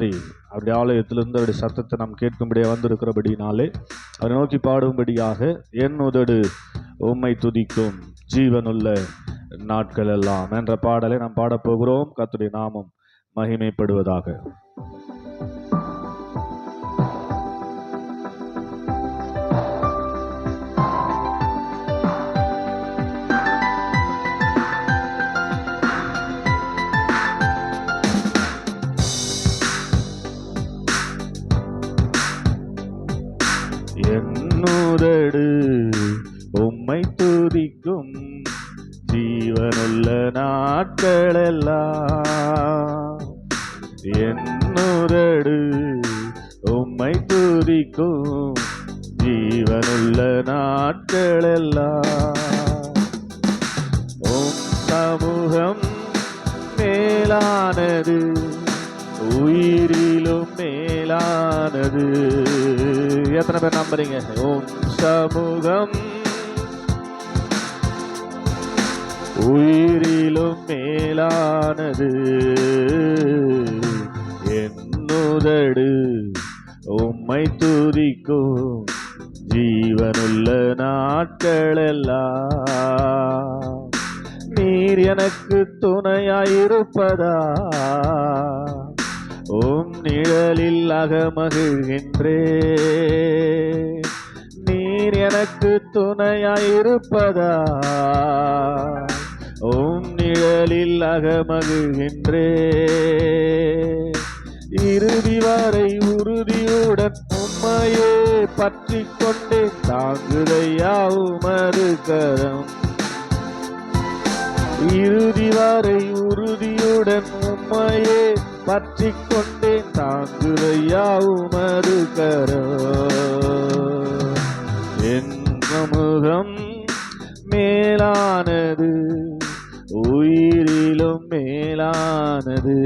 மாறி அப்படி ஆலயத்திலிருந்து அவருடைய சத்தத்தை நாம் கேட்கும்படியாக வந்திருக்கிறபடினாலே அவரை நோக்கி பாடும்படியாக என் உதடு உம்மை துதிக்கும் ஜீவனுள்ள நாட்கள் எல்லாம் என்ற பாடலை நாம் பாடப்போகிறோம் கத்துடைய நாமம் மகிமைப்படுவதாக. உயிரிலும் மேலானது. எத்தனை பேர் நம்புறீங்க? உம் சமூகம். உயிரிலும் மேலானது. என்னுதடு உம்மை துதிக்கும். ஜீவனுள்ள நாட்களெல்லாம் நீர் எனக்கு துணையாயிருப்பதா? உம் நிழலில் அகமகிழ்கின்றே நீர் எனக்கு துணையாயிருப்பதா உம் நிழலில் அகமகிழ்கின்றே இறுதி வரை உறுதியுடன் உண்மையே பற்றி கொண்டே தாங்குதையா உமது கரம். இறுதி வரை உறுதியுடன் உம்மையே பற்றி கொண்டு தாங்குறையா உமது கரம். என் சமூகம் மேலானது உயிரிலும் மேலானது.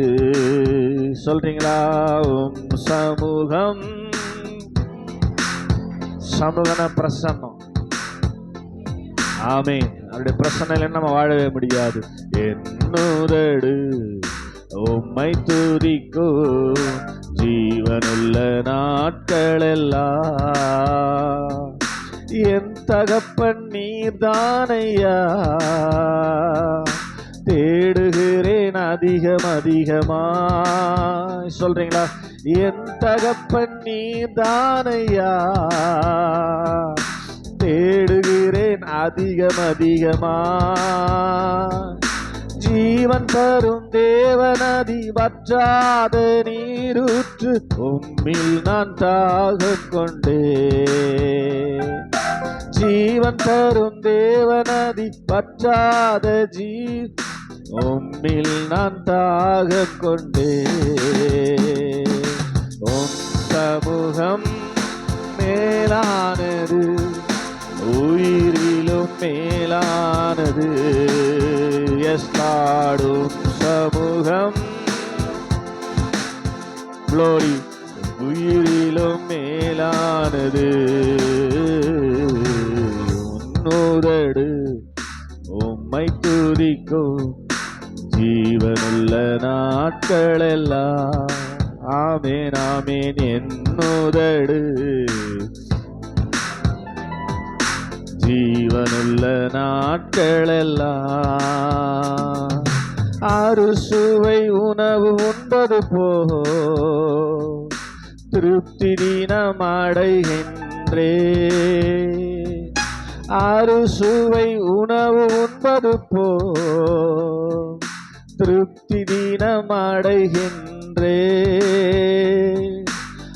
சொல்றீங்களா? உம் சமூகம். சமூகன பிரசன்னம். ஆமே அவருடைய பிரசனையில நம்ம வாழவே முடியாது. என்னுதடு உம்மை துதிக்கோ நாட்களெல்லாம் என் தகப்பன் நீர்தானையா? தேடுகிறேன் அதிகம் அதிகமா. சொல்றீங்களா? என் தகப்பன் நீர்தானையா? தேடுகிறேன் அதிகம் அதிகமா. ஜீவன் தரும் தேவனதி வற்றாத நீரூற்று உம்மில் நான் தாகம் கொண்டே ஜீவன் தரும் தேவனதி பற்றாத ஜீ உம்மில் நான் தாக கொண்டே உம் சமூகம் மேலானது உயிரிலும் மேலானது. எஸ் நாடும் சமூகம் க்ளோரி உயிரிலும் மேலானது. உன்னோதடு உம்மை துதிக்கும் ஜீவனுள்ள நாட்களெல்லாம். ஆமேன் ஆமேன் என்னோதடு ஜீவனுள்ள நாட்களெல்லாம். அறுசுவை உணவு உண்பது போ. திருப்தி தினம் அடைகின்றே. அறுசுவை உணவு உண்பது போ. திருப்தி தினம் அடைகின்றே.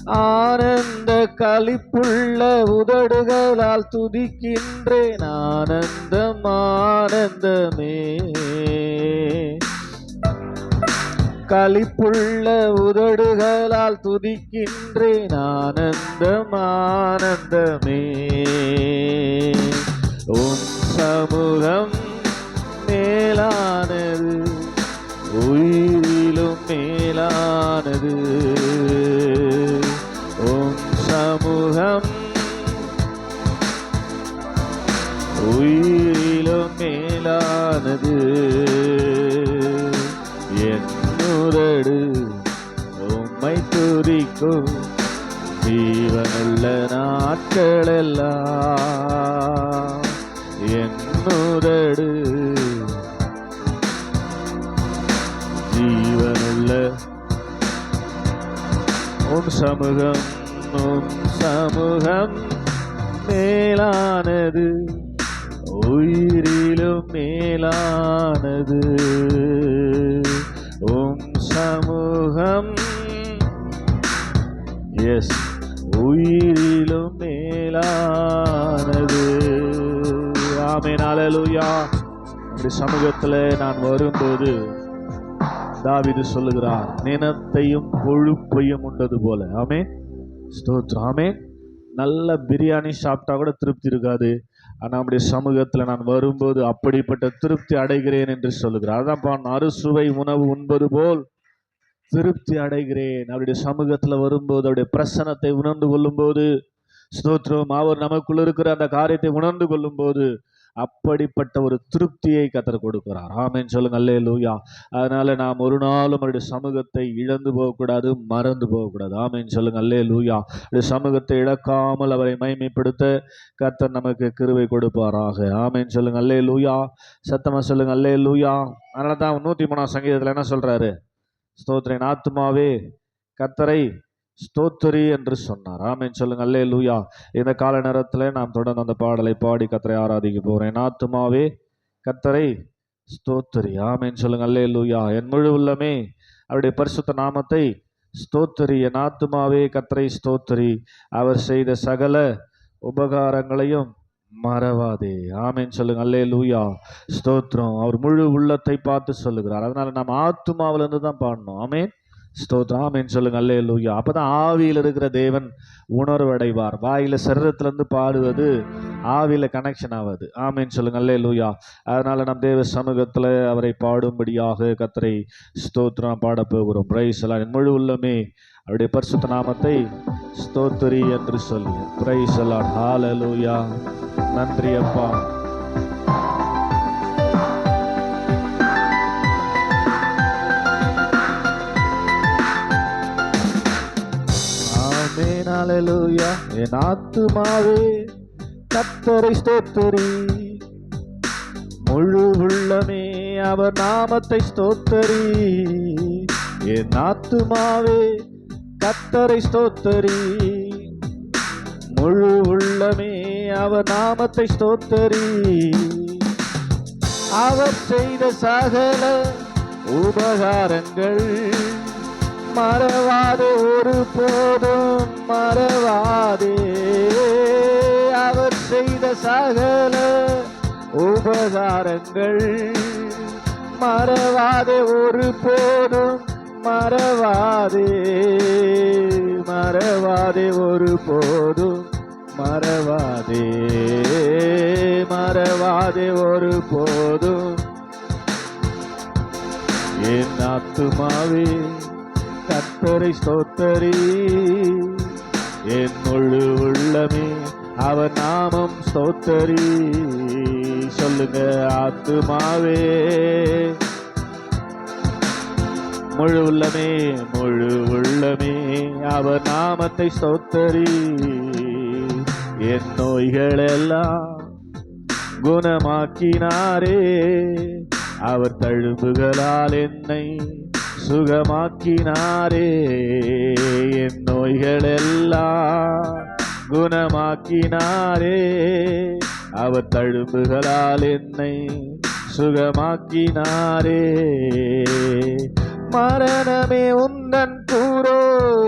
ஆனந்த களிப்புள்ள உதடுகளால் துதிக்கின்றேன். ஆனந்தம் ஆனந்தமே. களிப்புள்ள உதடுகளால் துதிக்கின்றேன் ஆனந்தம் ஆனந்தமே உன் சமூகம் துதிக்கும் ஜீவனுள்ள நாட்களெல்லாம் என்னுதடு ஜீவனுள்ள உன் சமூகம் உன் சமூகம் மேலானது. உயிரிலும் மேலானது. உம் சமூகம் எஸ் உயிரிலும் மேலானது. ஆமென். ஹalleluya அப்படி சமூகத்தில் நான் வரும்போது தாவிது சொல்லுகிறார் நினத்தையும் கொழுப்பையும் உண்டது போல. ஆமே ஸ்தோத்திரம். ஆமே நல்ல பிரியாணி சாப்பிட்டா கூட திருப்தி இருக்காது. ஆனால் நம்முடைய சமூகத்தில் நான் வரும்போது அப்படிப்பட்ட திருப்தி அடைகிறேன் என்று சொல்லுகிறார். அதான் அறுசுவை உணவு உண்பது போல் திருப்தி அடைகிறேன். அவருடைய சமூகத்தில் வரும்போது அவருடைய பிரசனத்தை உணர்ந்து கொள்ளும்போது ஸ்தோத்திரம் அவர் நமக்குள்ள இருக்கிற அந்த காரியத்தை உணர்ந்து கொள்ளும்போது அப்படிப்பட்ட ஒரு திருப்தியை கத்தர் கொடுக்கிறார். ஆமேன்னு சொல்லுங்க அல்லே லூயா அதனால நாம் ஒரு நாளும் அவருடைய சமூகத்தை இழந்து போகக்கூடாது மறந்து போகக்கூடாது. ஆமேன்னு சொல்லுங்க அல்லே லூயா சமூகத்தை இழக்காமல் அவரை மைமைப்படுத்த கத்தர் நமக்கு கிருவை கொடுப்பாராக. ஆமேன்னு சொல்லுங்க அல்லே லூயா சத்தமா சொல்லுங்க அல்லே லூயா அதனால தான் நூற்றி மூணாம் சங்கீதத்தில் என்ன சொல்றாரு? ஸ்தோத்திரன். ஆத்மாவே கத்தரை ஸ்தோத்திரி என்று சொன்னார். ஆமீன். சொல்லுங்க. அல்லே லூயா இந்த கால நேரத்தில் நாம் தொடர்ந்து அந்த பாடலை பாடி கத்தரை ஆராதிக்க போகிறேன் ஆத்துமாவே கத்தரை ஸ்தோத்திரி. ஆமீன். சொல்லுங்க. அல்லே லூயா என் முழு உள்ளமே அவருடைய பரிசுத்த நாமத்தை ஸ்தோத்திரி. என் ஆத்துமாவே கத்தரை ஸ்தோத்திரி. அவர் செய்த சகல உபகாரங்களையும் மறவாதே. ஆமேன்னு சொல்லுங்க. அல்லே லூயா ஸ்தோத்திரம். அவர் முழு உள்ளத்தை பார்த்து சொல்லுகிறார். அதனால நம்ம ஆத்துமாவிலிருந்து தான் பாடணும். ஆமேன். ஸ்தோத்ரா ஆமென் சொல்லுங்க. அல்லே லூயா அப்பதான் ஆவியில் இருக்கிற தேவன் உணர்வடைவார். வாயில சரீரத்திலேருந்து பாடுவது ஆவியில கனெக்ஷன் ஆகுது ஆமென் சொல்லுங்க. அல்லே லூயா அதனால நம் தேவ சமூகத்தில் அவரை பாடும்படியாக கத்தரை ஸ்தோத்ரம் பாட போகிறோம். பிரைஸ் எல்லாம் முழு உள்ளமே அவருடைய பரிசுத்த நாமத்தை ஸ்தோத்திரி என்று சொல்லி. பிரைஸ் எல்லாம் ஹalleluya நன்றி அப்பா. ஆமென். ஹalleluya என் ஆத்துமாவே கத்தரை ஸ்தோத்திரி. முழு உள்ளமே அவர் நாமத்தை ஸ்தோத்தரி. என் ஆத்துமாவே கத்தரை ஸ்தோத்தரி. முழு உள்ளமே அவர் நாமத்தை ஸ்தோத்தரி. அவர் செய்த சகல உபகாரங்கள் மறவாதே ஒரு போதும் மறவாதே. அவர் செய்த சகல உபகாரங்கள் மறவாதே ஒரு போதும் மறவாதே. மறவாதே ஒரு போதும். மறவாதே மறவாதே ஒரு போதும். என் ஆத்துமாவே கத்தரை ஸ்தோத்தரி. என் முழு உள்ளமே அவர் நாமம் ஸ்தோத்தரி. சொல்லுங்க ஆத்துமாவே. முழு உள்ளமே முழு உள்ளமே அவர் நாமத்தை ஸ்தோத்தரி என் நோய்கள் எல்லாம் குணமாக்கினாரே அவர் தழும்புகளால் என்னை சுகமாக்கினாரே. என் நோய்கள் எல்லாம் குணமாக்கினாரே அவர் தழும்புகளால் என்னை சுகமாக்கினாரே. மரணமே உந்தன் கூரோ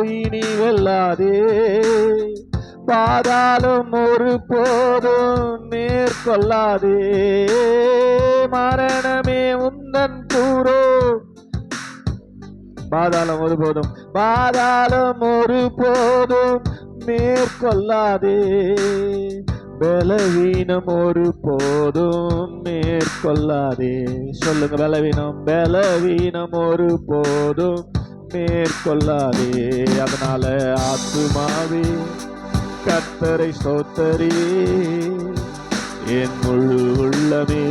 இனி வெல்லாதே. பாதாளம் ஒரு போதும் மேற்கொள்ளாதே. மரணமே உந்தன் கூரோ பாதாளம் ஒரு போதும். பாதாளம் ஒரு போதும் மேற்கொள்ளாதே. பலவீனம் ஒரு போதும் மேற்கொள்ளாதே. சொல்லுங்க பலவீனம் பலவீனம் ஒரு போதும் மேற்கொள்ளாதே. அதனால ஆத்துமாவே கத்தரை ஸ்தோத்தரி. என் முழு உள்ளமே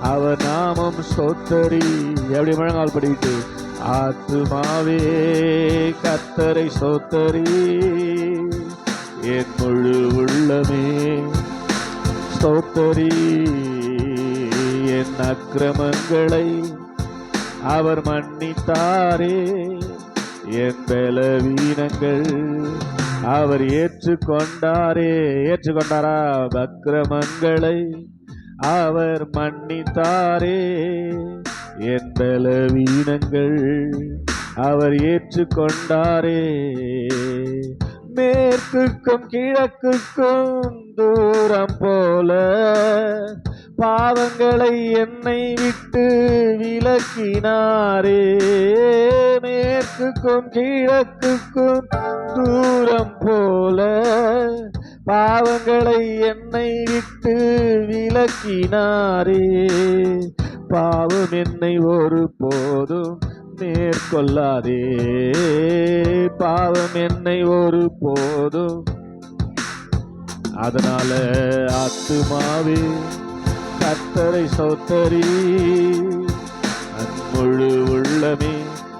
அவர் நாமம் சோத்தரி எப்படி முழங்கால் படிக்கிட்டு? ஆத்துமாவே கத்தரை சோத்தரி என் முழு உள்ளமே ஸ்தோத்தரி என் அக்கிரமங்களை அவர் மன்னித்தாரே. என் பலவீனங்கள் அவர் ஏற்றுக்கொண்டாரே. ஏற்றுக்கொண்டாரா? அக்கிரமங்களை அவர் மன்னித்தாரே. என் பலவீனங்கள் அவர் ஏற்றுக்கொண்டாரே. மேற்குக்கும் கிழக்குக்கும் தூரம் போல பாவங்களை என்னை விட்டு விலக்கினாரே. மேற்குக்கும் கிழக்குக்கும் தூரம் போல பாவங்களை என்னை விட்டு விலக்கினாரே. பாவம் என்னை ஒரு போதும் மேற்கொள்ளாதே. பாவம் என்னை ஒரு போதும். அதனால ஆத்துமாவே கத்தரை சோத்தரி முழு உள்ளமே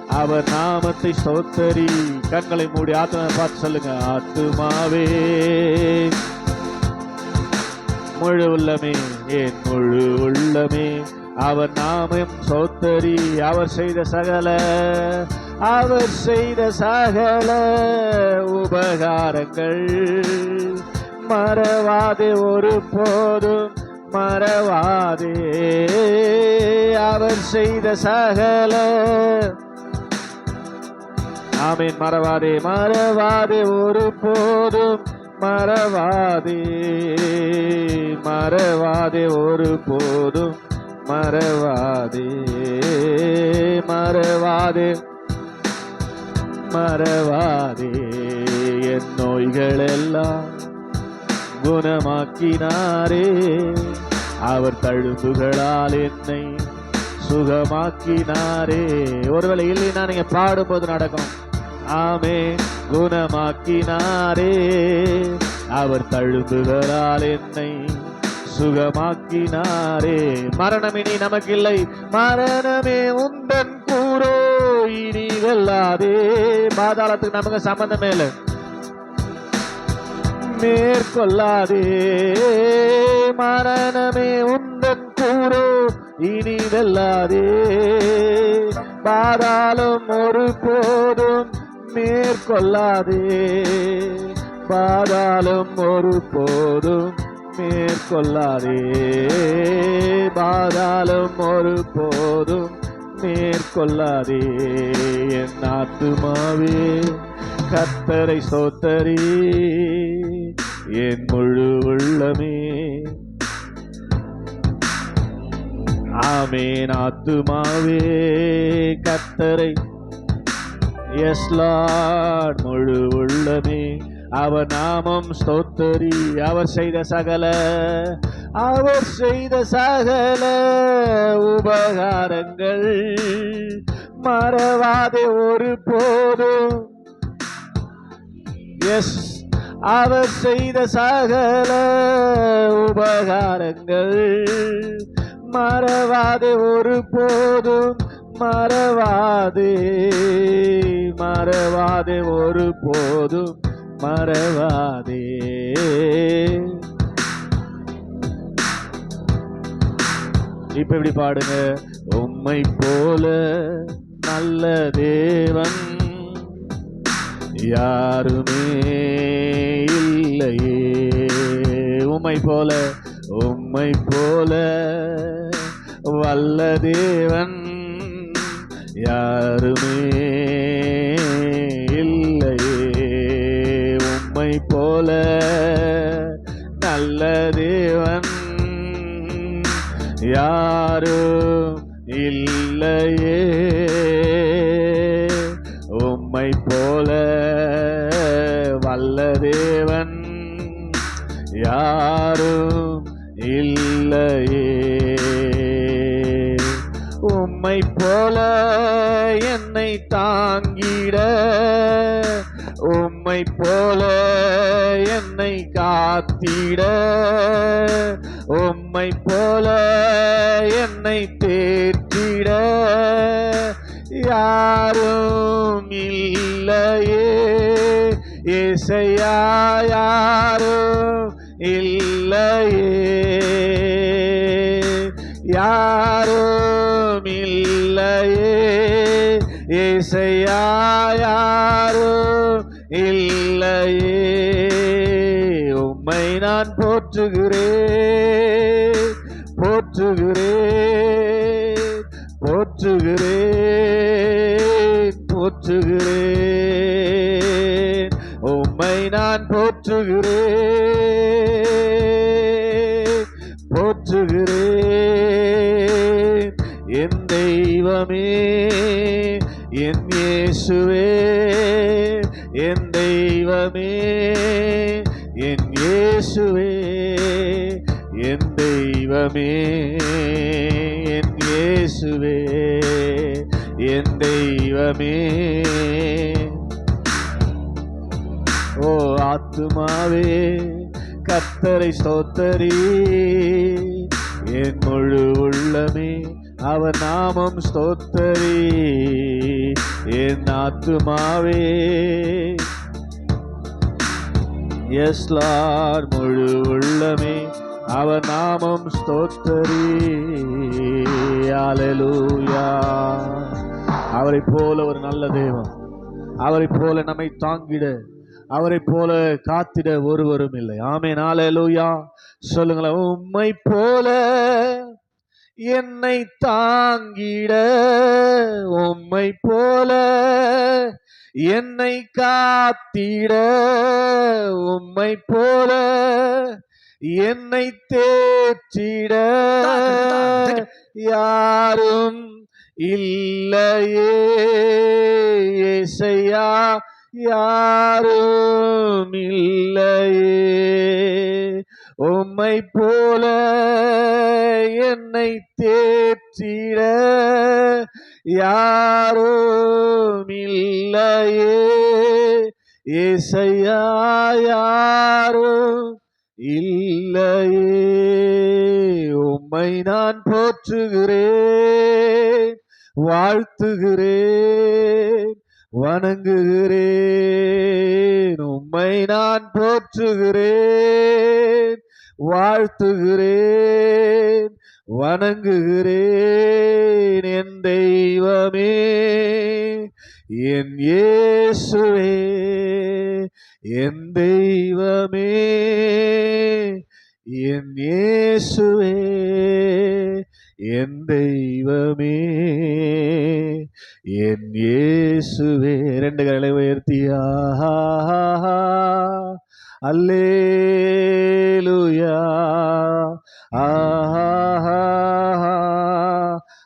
அவர் நாமத்தை சோத்தரி கண்களை மூடி ஆத்மா பார்த்து சொல்லுங்க ஆத்துமாவே முழு உள்ளமே என் முழு உள்ளமே அவர் நாமம் சோத்தரி அவர் செய்த சகல அவர் செய்த சகல உபகாரங்கள். மறவாதே ஒரு போதும் மறவாதே. அவர் செய்த சகல. ஆமீன் மறவாதே மறவாதே ஒரு போதும் மறவாதே. மறவாதே ஒரு போதும் மறவாதே மறவாதே மறவாதே. என் நோய்கள் எல்லாம் குணமாக்கினாரே. அவர் தழும்புகளால் என்னை சுகமாக்கினாரே. ஒருவேளை இல்லைன்னா நீங்க பாடும்போது நடக்கும். ஆமே குணமாக்கினாரே. அவர் தழும்புகளால் என்னை சுகமாக்கினாரே. மரணம் இனி நமக்கில்லை. மரணமே உந்தன் கூறோ. இனி வெல்லாதே. பாதாளத்துக்கு நமக்கு சம்பந்தமே இல்லை. மேற்கொள்ளாதே. மரணமே உந்தன் கூறோ. இனி வெல்லாதே. பாதாளம் ஒரு போதும் மேற்கொள்ளாதே. பாதாளம் ஒரு போதும் மேற்கொள்ளாதே. பாதாளம் ஒரு போதும் மேற்கொள்ளாதே. என் ஆத்துமாவே கத்தரை சோத்தரி என் முழு உள்ளமே. ஆமேன் ஆத்துமாவே கத்தரை எஸ் முழு உள்ளமே. அவர் நாமம் ஸ்தோத்தரி. அவர் செய்த சகல அவர் செய்த சகல உபகாரங்கள் மறவாதே ஒரு போதும் எஸ் அவர் செய்த சகல உபகாரங்கள் மறவாதே ஒரு போதும் மறவாதே மறவாதே ஒரு போதும் மறவாதே. இப்ப இப்படி பாடுங்க? உம்மை போல நல்ல தேவன் யாருமே இல்லையே. உம்மை போல உம்மை போல வல்ல தேவன் யாருமே யாரும் இல்லையே. உம்மை போல வல்ல தேவன் யாரும் இல்லையே. உம்மை போல என்னை தாங்கிட உம்மை போல என்னை காத்திட. உம்மை போல என்னை தேற்றிட யாரும் இல்லையே. இசையா யாரும் இல்லையே. யாரும் இல்லையே. இசையா யாரும் இல்லையே. உம்மை நான் போட்டு போற்றுகிறேன் போற்றுகிறேன் போற்றுகிறேன் போற்றுகிறேன். உம்மை நான் போற்றுகிறேன் போற்றுகிறேன். என் தெய்வமே என் இயேசுவே என் தெய்வமே என் இயேசுவே. தெய்வமே என் இயேசுவே என் தெய்வமே. ஓ ஆத்துமாவே கத்தரை ஸ்தோத்தரி. என் முழு உள்ளமே அவர் நாமம் ஸ்தோத்தரி. என் ஆத்துமாவே. எஸ் லார்ட் முழு உள்ளமே. அவர் நாமம் ஸ்தோத்தரி. அலலூயா அவரை போல ஒரு நல்ல தெய்வம் அவரை போல நம்மை தாங்கிட. அவரை போல காத்திட ஒருவரும் இல்லை. ஆமே நாளலூயா சொல்லுங்களேன். உம்மை போல என்னை தாங்கிட. உம்மை போல என்னை காத்திட. உம்மை போல என்னை தேற்றிட யாரும் இல்லையே. இசையா யாரும் இல்லையே. உம்மை போல என்னை தேற்றிட யாரும் இல்லையே. இசையா யாரும் இல்லையே உம்மை நான் போற்றுகிறேன் வாழ்த்துகிறேன் வணங்குகிறேன் உம்மை நான் போற்றுகிறேன் வாழ்த்துகிறேன் வணங்குகிறேன் என் தெய்வமே என் இயேசுவே என் தெய்வமே என் இயேசுவே என் தெய்வமே என் இயேசுவே. ரெண்டு களை உயர்த்தியா அல்லேலுயா. ஆஹா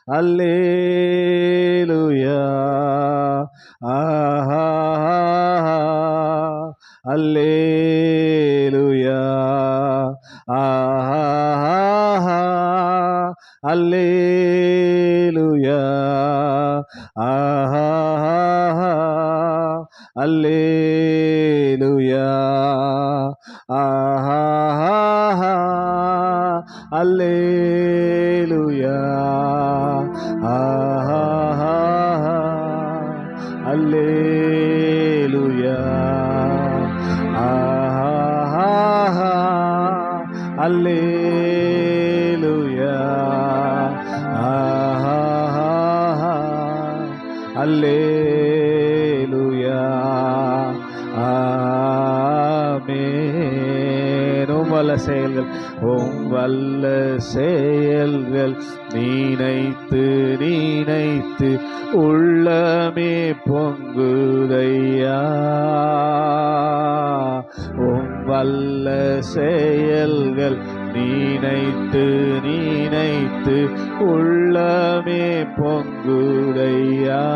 அல்லேலுயா. ஆ அல்லேலூயா ஆஹா அல்லேலூயா வல்ல செயல்கள் உம் வல்ல செயல்கள். நீனைத்து நீனைத்து உள்ளமே பொங்குதையா. உம் வல்ல செயல்கள் நீனைத்து நீனைத்து உள்ளமே பொங்குதையா.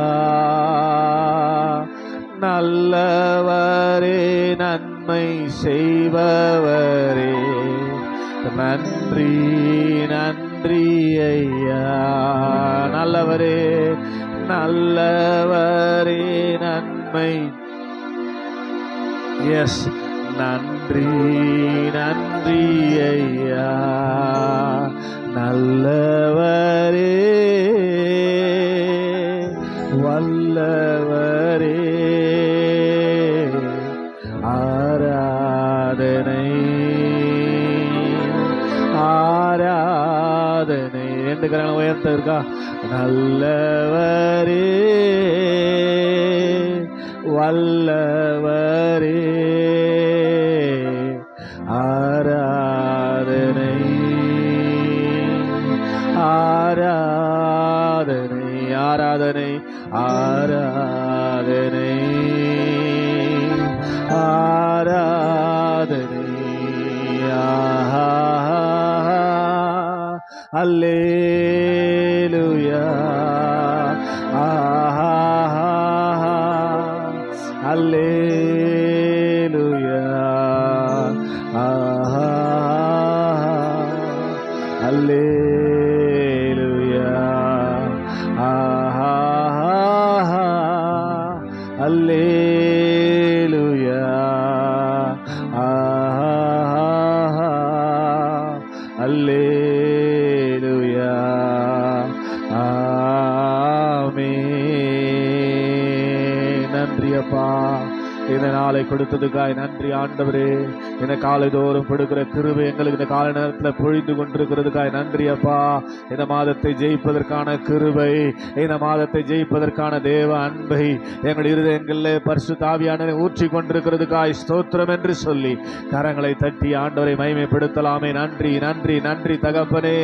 நல்லவரே நன் நன்மை செய்பவரே. நன்றி நன்றி ஐயா. நல்லவரே நல்லவரே நன்மை. எஸ் நன்றி நன்றி ஐயா. நல்லவரே வல்ல ரெண்டு கரங்களை உயர்த்த இருக்கா நல்லவரே வல்லவரே ஆராதனை ஆராதனை ஆராதனை ஆராதனை ஆராதனை அல்லே நன்றி அப்பா இந்த நாளை கொடுத்ததுக்காய் நன்றி ஆண்டவரே. இந்த காலை தோறும் கொடுக்கிற கிருவை எங்களுக்கு இந்த காலை நேரத்தில் பொழிந்து கொண்டிருக்கிறதுக்காய் நன்றி அப்பா இந்த மாதத்தை ஜெயிப்பதற்கான கிருவை இந்த மாதத்தை ஜெயிப்பதற்கான தேவ அன்பை எங்கள் இருதயங்களில் பரிசு தாவியான ஊற்றி கொண்டிருக்கிறதுக்காய் ஸ்தோத்திரம் என்று சொல்லி கரங்களை தட்டி ஆண்டவரை மகிமைப்படுத்தலாமே. நன்றி நன்றி நன்றி தகப்பனே.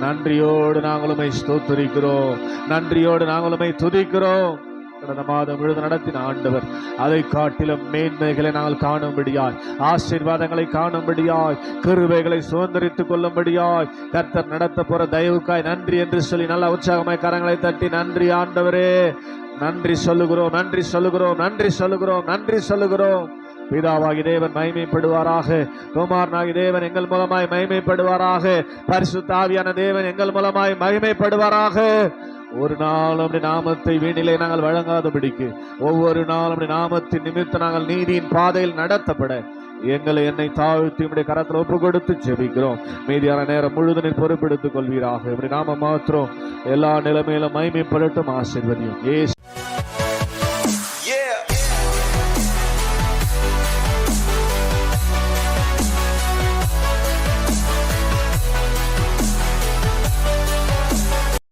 நன்றியோடு நாங்களுமே ஸ்தோத்தரிக்கிறோம். நன்றியோடு நாங்களுமை துதிக்கிறோம். கடந்த மாதம் முழுது நடத்தின ஆண்டவர். அதை காட்டிலும் மேன்மைகளை நாங்கள் காணும்படியாய் ஆசீர்வாதங்களை காணும்படியாய் கிருவைகளை சுதந்திரித்துக் கொள்ளும்படியாய் கர்த்தர் நடத்த போற தயவுக்காய் நன்றி என்று சொல்லி நல்ல உற்சாகமாய் கரங்களை தட்டி நன்றி ஆண்டவரே. நன்றி சொல்லுகிறோம் நன்றி சொல்லுகிறோம் நன்றி சொல்லுகிறோம் நன்றி சொல்லுகிறோம். பிதாவாகி தேவன் மகிமைப்படுவாராக. குமாரனாகி தேவன் எங்கள் மூலமாய் மகிமைப்படுவாராக. பரிசுத்தாவியான தேவன் எங்கள் மூலமாய் மகிமைப்படுவாராக. ஒரு நாளும் அப்படி நாமத்தை வீணிலே நாங்கள் வழங்காதபடிக்கு ஒவ்வொரு நாளும் அப்படி நாமத்தின் நிமித்தம் நாங்கள் நீதியின் பாதையில் நடத்தப்பட எங்களை என்னை தாழ்த்தி உடைய கரத்தில் ஒப்பு கொடுத்து ஜெபிக்கிறோம். மீதியான நேரம் முழுதனை பொறுப்பெடுத்துக் கொள்வீராக. இப்படி நாம மாத்திரம் எல்லா நிலைமையிலும் மைமைப்படட்டும் ஆசிர்வதியும். ஏசு